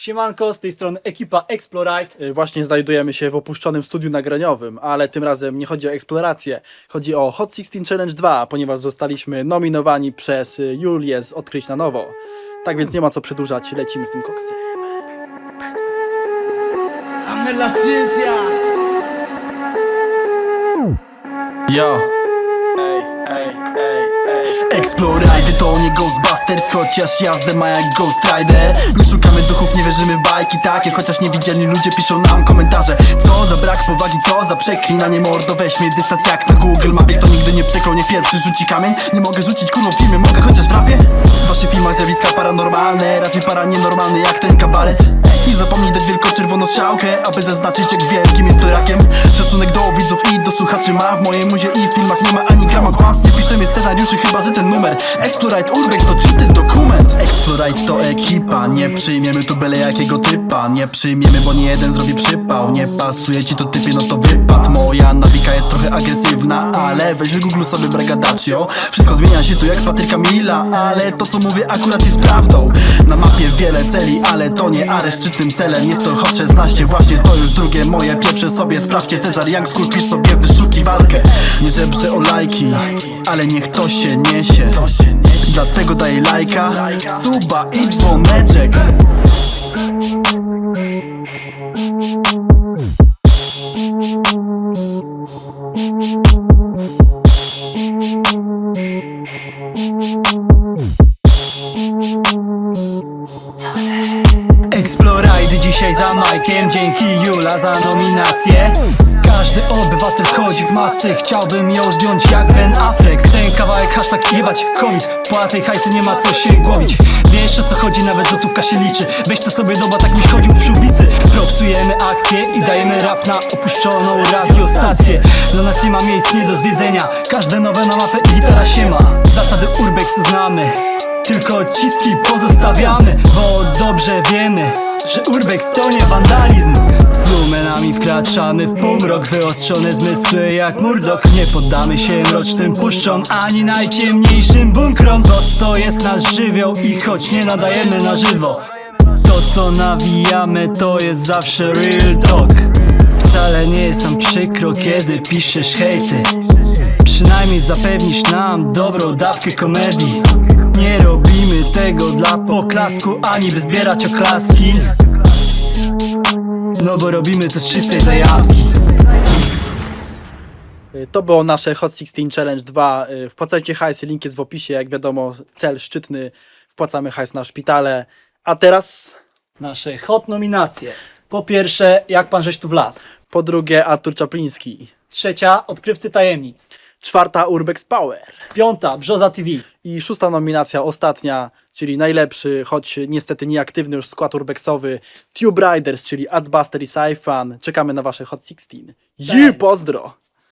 Siemanko, z tej strony ekipa Explorite. Y, Właśnie znajdujemy się w opuszczonym studiu nagraniowym, ale tym razem nie chodzi o eksplorację, chodzi o Hot 16 Challenge 2, ponieważ zostaliśmy nominowani przez y, Julię z Odkryć na Nowo. Tak więc nie ma co przedłużać, lecimy z tym koksem. Dame la ciencia. Yo! Ej. Explorajdy to nie Ghostbusters, chociaż jazdę ma jak Ghost Rider. Nie szukamy duchów, nie wierzymy w bajki takie Chociaż niewidzialni ludzie piszą nam komentarze. Co za brak powagi, co za przeklinanie mordo Weź mnie dystans jak na Google Mapie. Kto nigdy nie przeklął, nie pierwszy rzuci kamień. Nie mogę rzucić kurą w filmie, mogę chociaż w rapie. W waszych filmach zjawiska paranormalne Raczej para nienormalny jak ten kabaret Nie zapomnij dać wielko-czerwoną strzałkę Aby zaznaczyć jak wielkim jest to rakiem. Szacunek do widzów i do słuchaczy ma W mojej muzie scenariuszy chyba, że ten numer. Explorite Urbex to czysty dokument. Explorite to ekipa. Nie przyjmiemy tu byle jakiego typa. Nie przyjmiemy, bo nie jeden zrobi przypał. Nie pasuje ci to typie, no to wypad. Moja nawika jest trochę agresywna Ale weź Google sobie bragadaccio. Wszystko zmienia się tu jak Patryka Mila Ale to co mówię akurat jest prawdą. Na mapie wiele celi, ale to nie areszt Szczytnym celem jest to Hot 16 Właśnie to już drugie moje. Pierwsze sobie Sprawdźcie Cezar Young School, pisz sobie Nie żebrze o lajki, ale niech to się niesie. Dlatego daj lajka, suba i dzwoneczek. Explorajdy dzisiaj za Majkiem, dzięki Jula za nominację każdy obywatel chodzi w masce. Chciałbym ją zdjąć jak Ben Affleck. Ten kawałek hashtag jebać COVID Płacaj hajsy, nie ma co się głowić. Wiesz o co chodzi, nawet złotówka się liczy. Weź to sobie doba, tak byś chodził w przyłbicy Propsujemy akcję i dajemy rap na opuszczoną radiostację. Dla nas nie ma miejsc nie do zwiedzenia. Każde nowe na mapę i gitara się ma. Zasady urbexu znamy tylko odciski pozostawiamy, bo dobrze wiemy, że urbex to nie wandalizm. Z lumenami wkraczamy w półmrok, wyostrzone zmysły. Jak murdok Nie poddamy się mrocznym puszczom, ani najciemniejszym bunkrom. Bo to jest nasz żywioł i choć nie nadajemy na żywo To co nawijamy to jest zawsze real talk. Wcale nie jest nam przykro, kiedy piszesz hejty. Przynajmniej zapewnisz nam dobrą dawkę komedii. Nie robimy tego dla poklasku, ani by zbierać oklaski No bo robimy to z czystej zajawki Y, To było nasze Hot 16 Challenge 2. Y, Wpłacajcie hajs, link jest w opisie. Jak wiadomo, cel szczytny. Wpłacamy hajs na szpitale. A teraz Nasze hot nominacje Po pierwsze, jak pan żeś tu wlazł po drugie Artur Czapliński. Trzecia, odkrywcy tajemnic Czwarta Urbex Power. Piąta, Brzoza TV I szósta nominacja, ostatnia, czyli najlepszy, choć niestety nieaktywny już skład urbexowy, Tube Riders, czyli Adbuster i Syfan. Czekamy na wasze Hot 16. Ju, Thanks. pozdro!